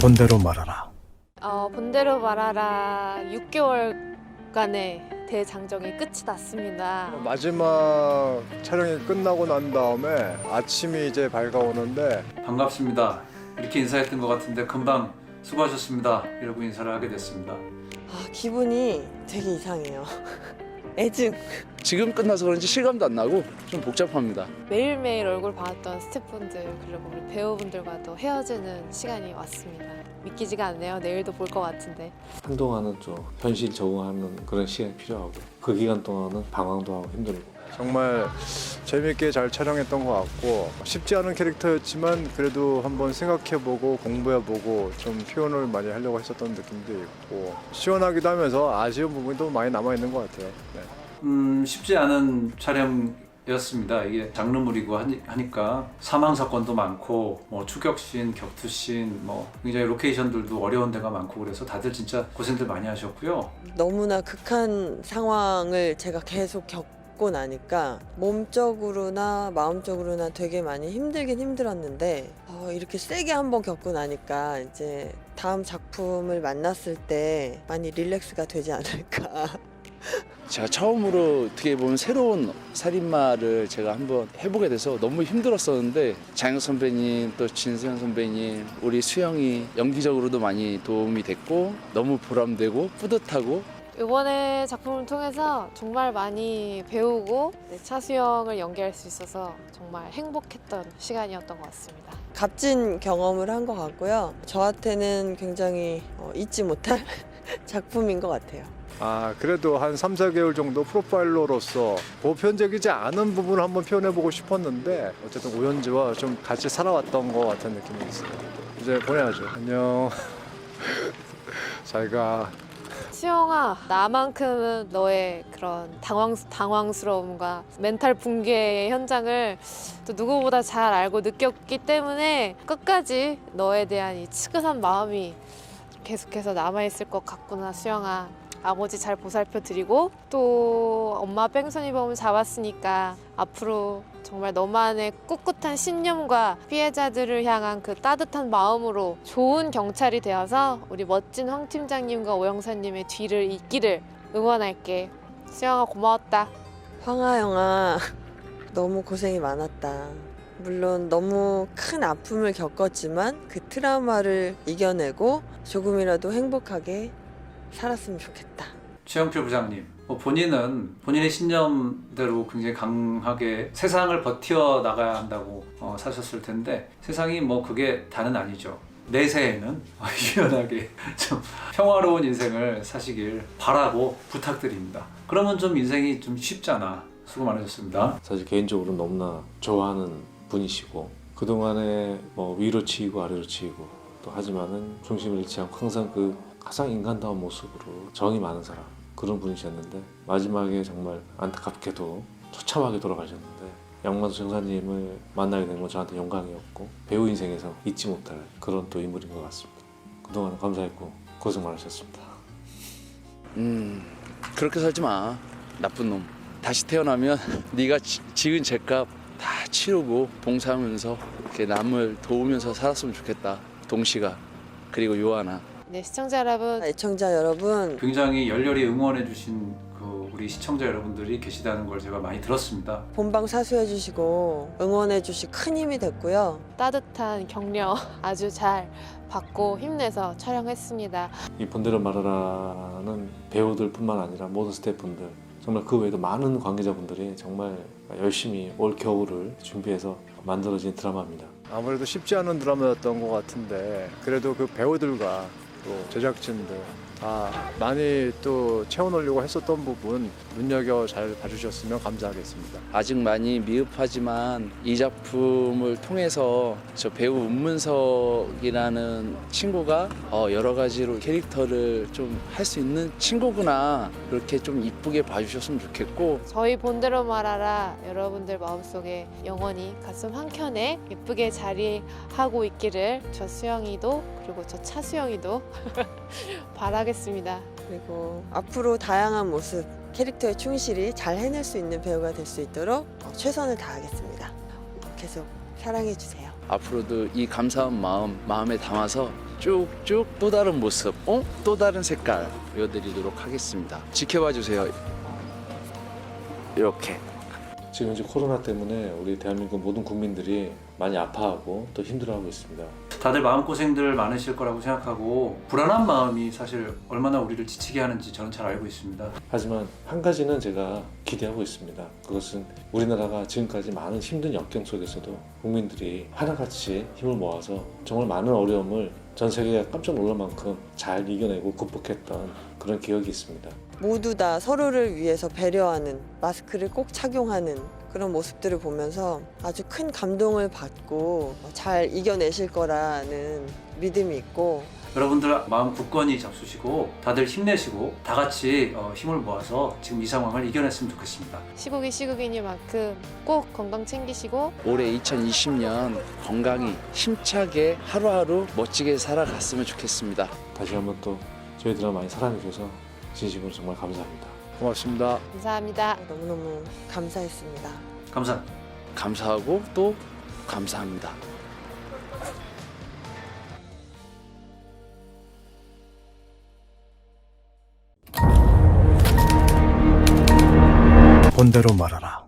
본대로 말하라. 어, 본대로 말하라 6개월간의 대장정이 끝이 났습니다. 마지막 촬영이 끝나고 난 다음에 아침이 이제 밝아오는데 반갑습니다. 이렇게 인사했던 것 같은데 금방 수고하셨습니다. 이러고 인사를 하게 됐습니다. 아, 기분이 되게 이상해요. 애증. 지금 끝나서 그런지 실감도 안 나고 좀 복잡합니다. 매일매일 얼굴 봤던 스태프분들 그리고 우리 배우분들과도 헤어지는 시간이 왔습니다. 믿기지가 않네요. 내일도 볼 것 같은데. 한동안은 좀 현실 적응하는 그런 시간이 필요하고 그 기간 동안은 방황도 하고 힘들고 정말 재밌게 잘 촬영했던 것 같고 쉽지 않은 캐릭터였지만 그래도 한번 생각해보고 공부해보고 좀 표현을 많이 하려고 했었던 느낌도 있고 시원하기도 하면서 아쉬운 부분도 많이 남아있는 것 같아요. 네. 음, 쉽지 않은 촬영이었습니다. 이게 장르물이고 하니, 하니까 사망 사건도 많고 뭐 추격신, 격투신, 뭐 굉장히 로케이션들도 어려운 데가 많고 그래서 다들 진짜 고생들 많이 하셨고요. 너무나 극한 상황을 제가 계속 겪고 나니까 몸적으로나 마음적으로나 되게 많이 힘들긴 힘들었는데 어, 이렇게 세게 한번 겪고 나니까 이제 다음 작품을 만났을 때 많이 릴렉스가 되지 않을까. 제가 처음으로 어떻게 보면 새로운 살인마를 제가 한번 해보게 돼서 너무 힘들었었는데 장혁 선배님 또 진수현 선배님 우리 수영이 연기적으로도 많이 도움이 됐고 너무 보람되고 뿌듯하고 이번에 작품을 통해서 정말 많이 배우고 네, 차수영을 연기할 수 있어서 정말 행복했던 시간이었던 것 같습니다. 값진 경험을 한 것 같고요. 저한테는 굉장히 어, 잊지 못할 작품인 것 같아요. 아 그래도 한 3, 4개월 정도 프로파일러로서 보편적이지 않은 부분을 한번 표현해보고 싶었는데 어쨌든 오연지와 좀 같이 살아왔던 것 같은 느낌이 있어요. 이제 보내야죠. 안녕. 잘가. 수영아, 나만큼은 너의 그런 당황, 당황스러움과 멘탈 붕괴의 현장을 또 누구보다 잘 알고 느꼈기 때문에 끝까지 너에 대한 이 치근한 마음이 계속해서 남아있을 것 같구나, 수영아. 아버지 잘 보살펴 드리고 또 엄마 뺑소니범을 잡았으니까 앞으로 정말 너만의 꿋꿋한 신념과 피해자들을 향한 그 따뜻한 마음으로 좋은 경찰이 되어서 우리 멋진 황 팀장님과 오 형사님의 뒤를 잇기를 응원할게. 수영아 고마웠다. 황하영아 너무 고생이 많았다. 물론 너무 큰 아픔을 겪었지만 그 트라우마를 이겨내고 조금이라도 행복하게 살았으면 좋겠다. 최영필 부장님, 뭐 본인은 본인의 신념대로 굉장히 강하게 세상을 버텨 나가야 한다고 어, 사셨을 텐데 세상이 뭐 그게 다는 아니죠. 내세에는 유연하게 좀 평화로운 인생을 사시길 바라고 부탁드립니다. 그러면 좀 인생이 좀 쉽잖아. 수고 많으셨습니다. 사실 개인적으로 너무나 좋아하는 분이시고 그동안에 뭐 위로 치이고 아래로 치이고 또 하지만은 중심을 잃지 않고 항상 그 가장 인간다운 모습으로 정이 많은 사람 그런 분이셨는데 마지막에 정말 안타깝게도 처참하게 돌아가셨는데 양만수 형사님을 만나게 된 건 저한테 영광이었고 배우 인생에서 잊지 못할 그런 또 인물인 것 같습니다. 그동안 감사했고 고생 많으셨습니다. 음 그렇게 살지 마 나쁜 놈 다시 태어나면 네가 지, 지은 죄값 다 치르고 봉사하면서 이렇게 남을 도우면서 살았으면 좋겠다 동시가 그리고 요하나 네, 시청자 여러분. 애청자 여러분 굉장히 열렬히 응원해주신 그 우리 시청자 여러분들이 계시다는 걸 제가 많이 들었습니다. 본방 사수해 주시고 응원해 주시 큰 힘이 됐고요. 따뜻한 격려 아주 잘 받고 힘내서 촬영했습니다. 이 본대로 말하라는 배우들뿐만 아니라 모든 스태프분들 정말 그 외에도 많은 관계자분들이 정말 열심히 올 겨울을 준비해서 만들어진 드라마입니다. 아무래도 쉽지 않은 드라마였던 것 같은데 그래도 그 배우들과 또 제작진들. 다 많이 또 채워놓으려고 했었던 부분 눈여겨 잘 봐주셨으면 감사하겠습니다. 아직 많이 미흡하지만 이 작품을 통해서 저 배우 운문석이라는 친구가 어, 여러 가지로 캐릭터를 좀 할 수 있는 친구구나. 이렇게 좀 이쁘게 봐주셨으면 좋겠고. 저희 본대로 말하라 여러분들 마음속에 영원히 가슴 한켠에 예쁘게 자리하고 있기를 저 수영이도 그리고 저 차수영이도 바라겠습니다. 그리고 앞으로 다양한 모습 캐릭터에 충실히 잘 해낼 수 있는 배우가 될 수 있도록 어, 최선을 다하겠습니다. 계속 사랑해 주세요. 앞으로도 이 감사한 마음 마음에 담아서 쭉쭉 또 다른 모습, 어? 또 다른 색깔 보여드리도록 하겠습니다. 지켜봐 주세요. 이렇게. 지금 이제 코로나 때문에 우리 대한민국 모든 국민들이 많이 아파하고 또 힘들어하고 있습니다. 다들 마음고생들 많으실 거라고 생각하고 불안한 마음이 사실 얼마나 우리를 지치게 하는지 저는 잘 알고 있습니다. 하지만 한 가지는 제가 기대하고 있습니다. 그것은 우리나라가 지금까지 많은 힘든 역경 속에서도 국민들이 하나같이 힘을 모아서 정말 많은 어려움을 전 세계가 깜짝 놀랄 만큼 잘 이겨내고 극복했던 그런 기억이 있습니다. 모두 다 서로를 위해서 배려하는 마스크를 꼭 착용하는 그런 모습들을 보면서 아주 큰 감동을 받고 잘 이겨내실 거라는 믿음이 있고 여러분들 마음 굳건히 잡수시고 다들 힘내시고 다 같이 어, 힘을 모아서 지금 이 상황을 이겨냈으면 좋겠습니다. 시국이 시국이니만큼 꼭 건강 챙기시고 올해 2020년 건강히 힘차게 하루하루 멋지게 살아갔으면 좋겠습니다. 다시 한번 또 저희 드라마 많이 사랑해 주셔서 진심으로 정말 감사합니다. 고맙습니다. 감사합니다. 너무너무 감사했습니다. 감사합니다. 감사하고 또 감사합니다. 본대로 말하라.